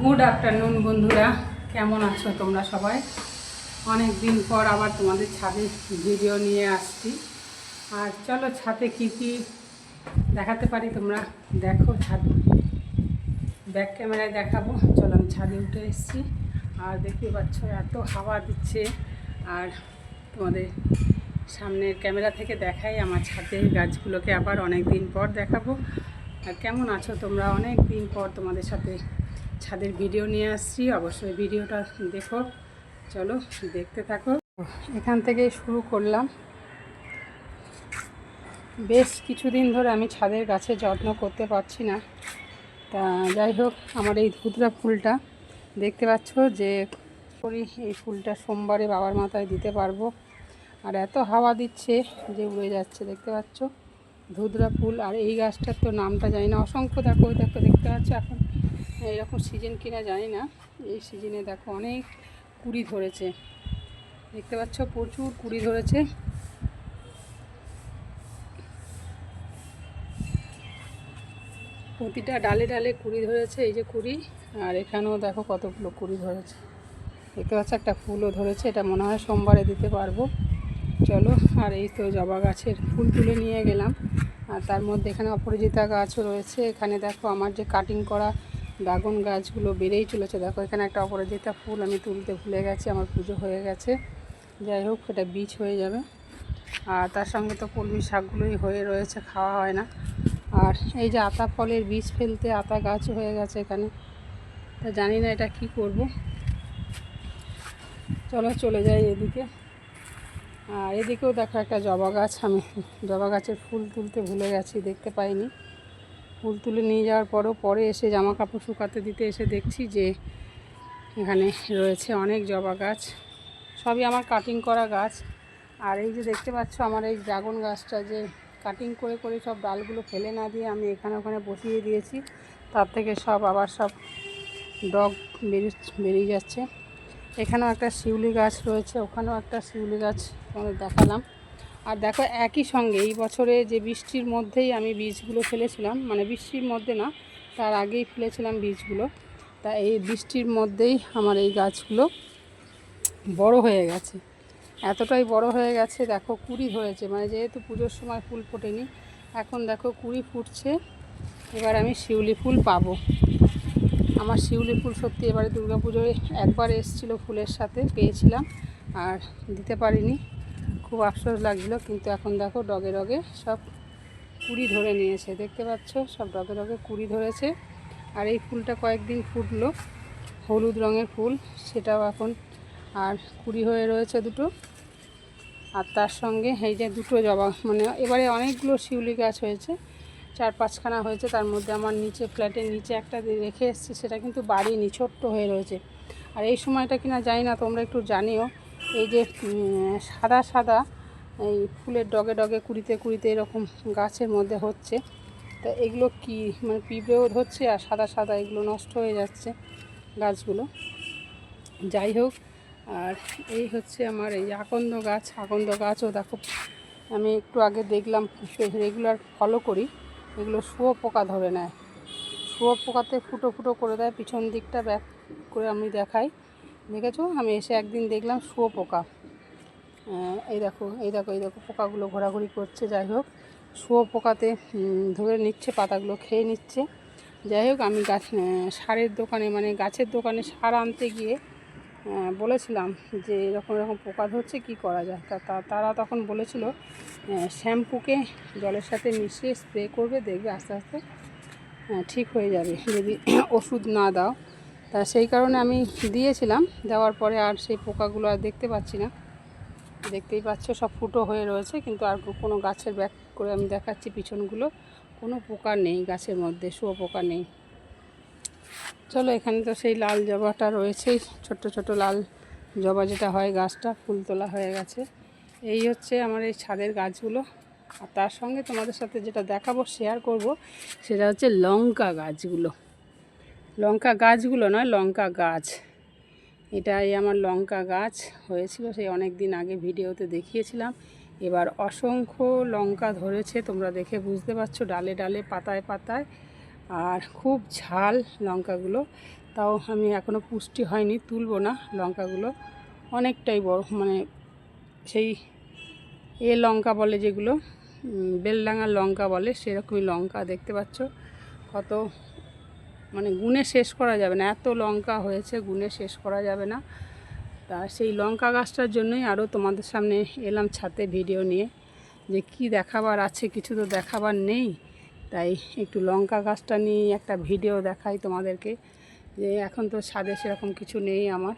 Good afternoon বন্ধুরা। কেমন আছো তোমরা সবাই? অনেক দিন পর আবার তোমাদের ছাদে ভিডিও নিয়ে আসছি। আর চলো ছাদে কী কী দেখাতে পারি তোমরা? দেখো ছাদ। ব্যাক ক্যামেরায় দেখাবো। চলো আমি ছাদে উঠে এসেছি। আর দেখতে পাচ্ছ, এত হাওয়া দিচ্ছে। আর তোমাদের সামনের ক্যামেরা থেকে দেখাই আমার ছাদের গাছগুলোকে আবার অনেক দিন পর দেখাবো। আর কেমন আছো তোমরা? অনেক দিন পর তোমাদের সাথে ছাদের ভিডিও নিয়ে আসছি, অবশ্যই ভিডিওটা দেখো। চলো, দেখতে থাকো। এখান থেকেই শুরু করলাম। বেশ কিছুদিন ধরে আমি ছাদের গাছে যত্ন করতে পারছি না। তা যাই হোক, আমার এই ধুতরা ফুলটা দেখতে পাচ্ছ যে করি এই ফুলটা সোমবারে বাবার মাথায় দিতে পারব। আর এত হাওয়া দিচ্ছে যে উড়ে যাচ্ছে, দেখতে পাচ্ছ? ধুতরা ফুল, আর এই গাছটার তো নামটা জানি না। অসংখ্য দেখো দেখো, দেখতে পাচ্ছ এখন। এরকম সিজন কিনা জানি না। এই সিজনে দেখো অনেক কুড়ি ধরেছে। দেখতে পাচ্ছ প্রচুর কুড়ি ধরেছে। প্রতিটা ডালে ডালে কুড়ি ধরেছে, এই যে কুড়ি। আর এখানেও দেখো কতগুলো কুড়ি ধরেছে। দেখতে পাচ্ছ একটা ফুলও ধরেছে, এটা মনে হয় সোমবারে দিতে পারব। চলো, আর এই তো জবা গাছের ফুল তুলে নিয়ে গেলাম। আর তার মধ্যে এখানে অপরাজিতা গাছও রয়েছে। এখানে দেখো আমার যে কাটিং করা ড্রাগন গাছগুলো বেড়েই চলেছে। দেখো, এখানে একটা অপরাজিতা ফুল আমি তুলতে ভুলে গেছি, আমার পুজো হয়ে গেছে। যাই হোক, এটা বীজ হয়ে যাবে। আর তার সঙ্গে তো কলমি শাকগুলোই হয়ে রয়েছে, খাওয়া হয় না। আর এই যে আতা ফলের বীজ ফেলতে আতা গাছ হয়ে গেছে এখানে। তা জানি না এটা কি করব। চলো, চলে যাই এদিকে। আর এদিকেও দেখো একটা জবা গাছ, আমি জবা গাছের ফুল তুলতে ভুলে গেছি, দেখতে পাইনি। ফুল তুলে নিয়ে যাওয়ার পরও পরে এসে জামা কাপড় শুকাতে দিতে এসে দেখছি যে এখানে রয়েছে অনেক জবা গাছ। সবই আমার কাটিং করা গাছ। আর এই যে দেখতে পাচ্ছ আমার এই ড্রাগন গাছটা যে কাটিং করে করে সব ডালগুলো ফেলে না দিয়ে আমি এখানে, ওখানে বসিয়ে দিয়েছি। তার থেকে সব, আবার সব ডগ বেরিয়ে বেরিয়ে যাচ্ছে। এখানেও একটা শিউলি গাছ রয়েছে, ওখানেও একটা শিউলি গাছ তোমাদের দেখালাম। আর দেখো একই সঙ্গে এই বছরে যে বৃষ্টির মধ্যেই আমি বীজগুলো ফেলেছিলাম মানে বৃষ্টির মধ্যে না, তার আগেই ফেলেছিলাম বীজগুলো। তা এই বৃষ্টির মধ্যেই আমার এই গাছগুলো বড় হয়ে গেছে। এতটাই বড় হয়ে গেছে, দেখো কুড়ি ধরেছে মানে যেহেতু পুজোর সময় ফুল ফোটেনি, এখন দেখো কুড়ি ফুটছে, এবার আমি শিউলি ফুল পাবো। আমার শিউলি ফুল সত্যি এবারে পুজোয় একবার এসেছিল ফুলের সাথে, পেয়েছিলাম, আর দিতে পারিনি। খুব আফসোস লাগছিল, কিন্তু এখন দেখো ডগে ডগে সব কুড়ি ধরে নিয়েছে, দেখতে পাচ্ছ? সব ডগে ডগে কুড়ি ধরেছে। আর এই ফুলটা কয়েকদিন ফুটলো, হলুদ রঙের ফুল, সেটাও এখন আর কুড়ি হয়ে রয়েছে দুটো। আর তার সঙ্গে এই যে দুটো জবা মানে এবারে অনেকগুলো শিউলি গাছ হয়েছে, চার পাঁচখানা হয়েছে, তার মধ্যে আমার নিচে, ফ্ল্যাটের নিচে একটা রেখে এসেছি, সেটা কিন্তু বাড়িনি ছোট্ট হয়ে রয়েছে। আর এই সময়টা কিনা জানি না, তোমরা একটু জানিও। এই যে সাদা সাদা এই ফুলের ডগে ডগে, কুড়িতে কুড়িতে এরকম গাছের মধ্যে হচ্ছে। তা এগুলো কি মানে পিঁপড়েও ধরছে আর সাদা সাদা এগুলো নষ্ট হয়ে যাচ্ছে গাছগুলো? যাই হোক, আর এই হচ্ছে আমার এই আকন্দ গাছ। আকন্দ গাছও দেখো, আমি একটু আগে দেখলাম রেগুলার ফলো করি, এগুলো শুয়ো পোকা ধরে নেয়। শুয়ো পোকাতে ফুটো ফুটো করে দেয়, পিছন দিকটা ব্যাক করে আমি দেখাই। দেখেছ? আমি এসে একদিন দেখলাম শুয়ো পোকা। এই দেখো এই দেখো এই দেখো, পোকাগুলো ঘোরাঘুরি করছে, যাই হোক। শুয়ো পোকাতে ধরে নিচ্ছে, পাতাগুলো খেয়ে নিচ্ছে। যাই হোক, আমি গাছ সারের দোকানে মানে গাছের দোকানে সার আনতে গিয়ে বলেছিলাম যে এরকম এরকম পোকা ধরছে, কি করা যায়? তা- তারা তখন বলেছিল শ্যাম্পুকে জলের সাথে মিশিয়ে স্প্রে করবে, দেখবে আস্তে আস্তে ঠিক হয়ে যাবে। যদি ওষুধ না দাও তা সেই কারণে আমি দিয়েছিলাম। দেওয়ার পরে আর সেই পোকাগুলো আর দেখতে পাচ্ছি না। দেখতেই পাচ্ছ সব ফুটো হয়ে রয়েছে, কিন্তু আর কোনো গাছের ব্যাক করে আমি দেখাচ্ছি পিছনগুলো। কোনো পোকা নেই গাছের মধ্যে শুয়ো পোকা নেই। চলো এখানে তো সেই লাল জবাটা রয়েছেই, ছোট্ট ছোট লাল জবা যেটা হয় গাছটা, ফুল তোলা হয়ে গেছে। এই হচ্ছে আমার এই ছাদের গাছগুলো। আর তার সঙ্গে তোমাদের সাথে যেটা দেখাবো শেয়ার করব, সেটা হচ্ছে লঙ্কা গাছগুলো। লঙ্কা গাছগুলো নয়, লঙ্কা গাছ। এটাই আমার লঙ্কা গাছ হয়েছিল, সেই অনেক দিন আগে ভিডিওতে দেখিয়েছিলাম। এবার অসংখ্য লঙ্কা ধরেছে, তোমরা দেখে বুঝতে পারছ, ডালে ডালে, পাতায় পাতায়। আর খুব ঝাল লঙ্কাগুলো। তাও আমি এখনও পুষ্টি হয়নি, তুলবো না লঙ্কাগুলো। অনেকটাই বড় মানে সেই এ লঙ্কা বলে যেগুলো বেলডাঙার লঙ্কা বলে, সেরকমই লঙ্কা দেখতে পাচ্ছ। কত মানে গুনে শেষ করা যাবে না। এত লঙ্কা হয়েছে গুনে শেষ করা যাবে না। তা সেই লঙ্কা গাছটার জন্যই আরও তোমাদের সামনে এলাম ছাতে ভিডিও নিয়ে। যে কি দেখাবার আছে, কিছু তো দেখাবার নেই। তাই একটু লঙ্কা গাছটা নিয়ে একটা ভিডিও দেখাই তোমাদেরকে। যে এখন তো ছাদে সেরকম কিছু নেই আমার।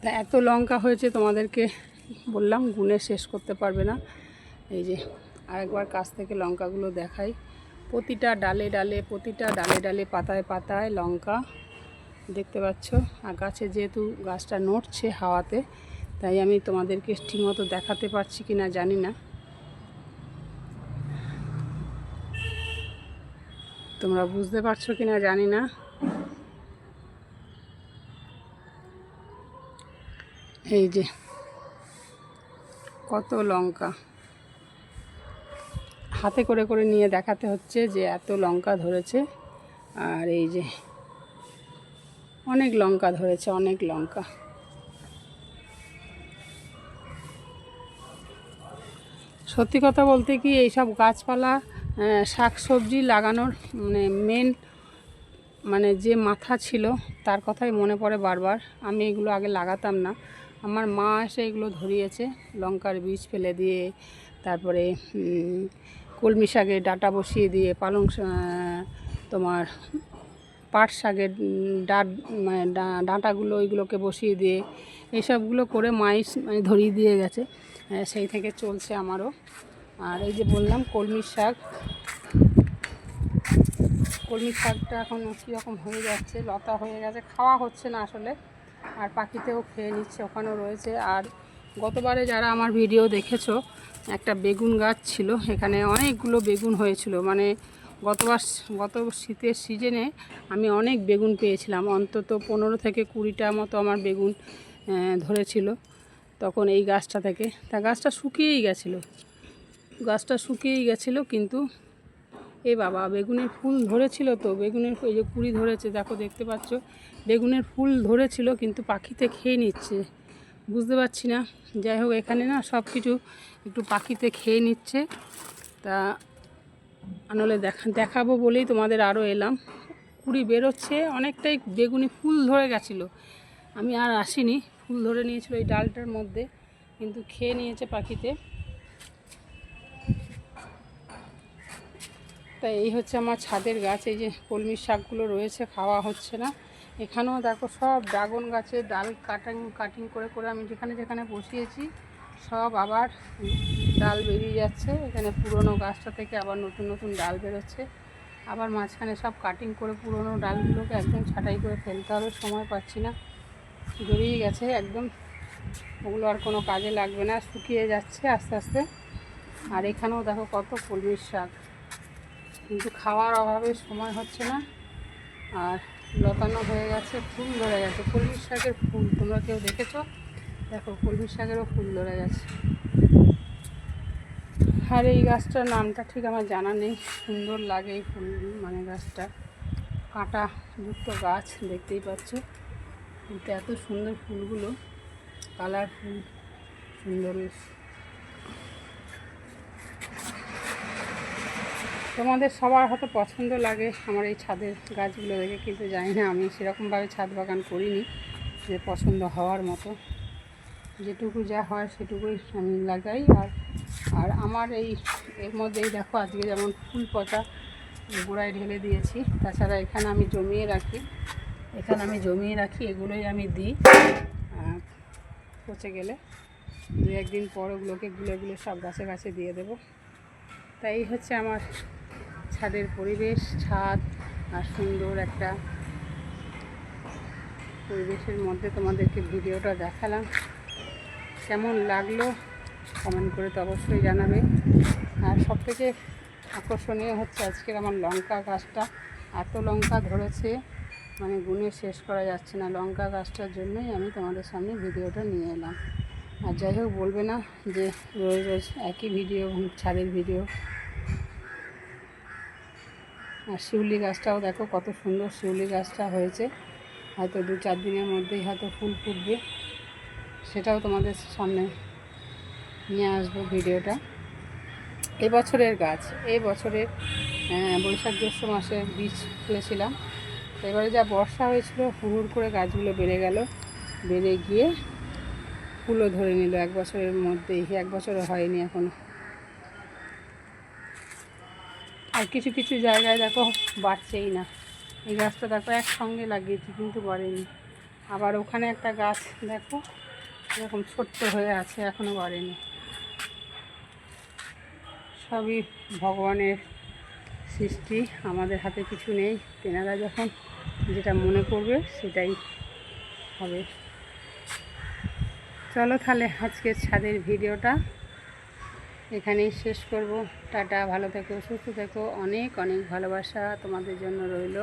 তা এত লঙ্কা হয়েছে তোমাদেরকে বললাম গুনে শেষ করতে পারবে না। এই যে আরেকবার কাছ থেকে লঙ্কাগুলো দেখাই। প্রতিটা ডালে ডালে, প্রতিটা ডালে ডালে, পাতায় পাতায় লঙ্কা দেখতে পাচ্ছ। আর গাছে যেহেতু গাছটা নড়ছে হাওয়াতে, তাই আমি তোমাদেরকে ঠিকমতো দেখাতে পারছি কি না জানি না। তোমরা বুঝতে পারছ কি না জানি না। এই যে, কত লঙ্কা। হাতে করে করে নিয়ে দেখাতে হচ্ছে যে এত লঙ্কা ধরেছে। আর এই যে অনেক লঙ্কা ধরেছে, অনেক লঙ্কা। সত্যি কথা বলতে কি এইসব গাছপালা শাক সবজি লাগানোর মানে মেন মানে যে মাথা ছিল, তার কথাই মনে পড়ে বারবার। আমি এগুলো আগে লাগাতাম না। আমার মা এসে এগুলো ধরিয়েছে, লঙ্কার বীজ ফেলে দিয়ে, তারপরে কলমি শাকের ডাঁটা বসিয়ে দিয়ে, পালং তোমার পাট শাকের ডাট মানে ডাঁটাগুলো ওইগুলোকে বসিয়ে দিয়ে, এইসবগুলো করে মাইস মানে ধরিয়ে দিয়ে গেছে। সেই থেকে চলছে আমারও। আর এই যে বললাম কলমির শাক। কলমি শাকটা এখন কীরকম হয়ে যাচ্ছে, লতা হয়ে গেছে, খাওয়া হচ্ছে না আসলে। আর পাখিতেও খেয়ে নিচ্ছে, ওখানেও রয়েছে। আর গতবারে যারা আমার ভিডিও দেখেছ, একটা বেগুন গাছ ছিল। এখানে অনেকগুলো বেগুন হয়েছিল। মানে গতবার গত শীতের সিজনে আমি অনেক বেগুন পেয়েছিলাম। অন্তত পনেরো থেকে কুড়িটা মতো আমার বেগুন ধরেছিল তখন এই গাছটা থেকে। তা গাছটা শুকিয়েই গেছিল। গাছটা শুকিয়েই গেছিল কিন্তু এ বাবা, বেগুনের ফুল ধরেছিল তো। বেগুনের এই যে কুড়ি ধরেছে, দেখো দেখতে পাচ্ছ। বেগুনের ফুল ধরেছিল কিন্তু পাখিতে খেয়ে নিচ্ছে। বুঝতে পারছি না। যাই হোক, এখানে না সব কিছু একটু পাখিতে খেয়ে নিচ্ছে। তা আনলে দেখা, দেখাবো বলেই তোমাদের আরও এলাম। কুড়ি বেরোচ্ছে, অনেকটাই বেগুনি ফুল ধরে গেছিল। আমি আর আসিনি, ফুল ধরে নিয়েছিল এই ডালটার মধ্যে, কিন্তু খেয়ে নিয়েছে পাখিতে। তাই এই হচ্ছে আমার ছাদের গাছ, এই যে কলমির শাকগুলো রয়েছে, খাওয়া হচ্ছে না। এখানেও দেখো সব ড্রাগন গাছের ডাল কাটিং কাটিং করে করে আমি যেখানে যেখানে বসিয়েছি, সব আবার ডাল বেরিয়ে যাচ্ছে। এখানে পুরনো গাছটা থেকে আবার নতুন নতুন ডাল বেরোচ্ছে। আবার মাঝখানে সব কাটিং করে পুরনো ডালগুলোকে একদম ছাঁটাই করে ফেলতে হবে, সময় পাচ্ছি না। বেরিয়ে গেছে একদম। ওগুলো আর কোনো কাজে লাগবে না, শুকিয়ে যাচ্ছে আস্তে আস্তে। আর এখানেও দেখো কত কলমির শাক। কিন্তু খাওয়ার অভাবে সময় হচ্ছে না। আর লতানো হয়ে গেছে, ফুল ধরে গেছে। কলমির শাকের ফুল, তোমরা কেউ দেখেছ? দেখো কলমির শাকেরও ফুল ধরে গেছে। আর এই গাছটার নামটা ঠিক আমার জানা নেই। সুন্দর লাগে এই ফুল মানে গাছটা। কাঁটা যুক্ত গাছ, দেখতেই পাচ্ছ। কিন্তু এত সুন্দর ফুলগুলো, কালারফুল, সুন্দর তোমাদের সবার হয়তো পছন্দ লাগে আমার এই ছাদের গাছগুলো দেখে, কিন্তু জানি না, আমি সেরকমভাবে ছাদ বাগান করিনি, যে পছন্দ হওয়ার মতো। যেটুকু যা হয় সেটুকুই আমি লাগাই, আর আর আমার এই, এর মধ্যেই দেখো আজকে যেমন ফুল পচা গোড়ায় ঢেলে দিয়েছি, তাছাড়া এখানে আমি জমিয়ে রাখি, এখানে আমি জমিয়ে রাখি, এগুলোই আমি দিই পচে গেলে দু একদিন পর ওগুলোকে গুলে গুলে সব গাছে গাছে দিয়ে দেবো। তাই হচ্ছে আমার ছাদের পরিবেশ, ছাদ আর সুন্দর একটা পরিবেশের মধ্যে তোমাদেরকে ভিডিওটা দেখালাম। কেমন লাগল কমেন্ট করে তো অবশ্যই জানাবে। আর সবথেকে আকর্ষণীয় হচ্ছে আজকের আমার লঙ্কা গাছটা। এত লঙ্কা ধরেছে মানে গুনে শেষ করা যাচ্ছে না। লঙ্কা গাছটার জন্যই আমি তোমাদের সামনে ভিডিওটা নিয়ে এলাম। আর যাই হোক, বলবে না যে রোজ রোজ একই ভিডিও, ছাদের ভিডিও। আর শিউলি গাছটাও দেখো কত সুন্দর শিউলি গাছটা হয়েছে। হয়তো দু চার দিনের মধ্যেই হয়তো ফুল ফুটবে। সেটাও তোমাদের সামনে নিয়ে আসব ভিডিওটা। এবছরের গাছ এই বছরের বৈশাখ জ্যৈষ্ঠ মাসে বীজ ফেলেছিলাম এবারে যা বর্ষা হয়েছিল হুড় করে গাছগুলো বেড়ে গেল। বেড়ে গিয়ে ফুলও ধরে নিল। এক বছরের মধ্যেই, এক বছরও হয়নি এখনও। আর কিছু কিছু জায়গায় দেখো বাড়ছেই না। এই গাছটা দেখো একসঙ্গে লাগিয়েছি, কিন্তু বাড়েনি আবার ওখানে একটা গাছ দেখো, এরকম ছোট্ট হয়ে আছে এখনও বাড়েনি সবই ভগবানের সৃষ্টি, আমাদের হাতে কিছু নেই। তেনারা যখন যেটা মনে করবে সেটাই হবে। চলো তাহলে আজকের ছাদের ভিডিওটা। এখানেই শেষ করব। টাটা ভালো থেকো সুস্থ থেকো। অনেক অনেক ভালোবাসা তোমাদের জন্য রইল।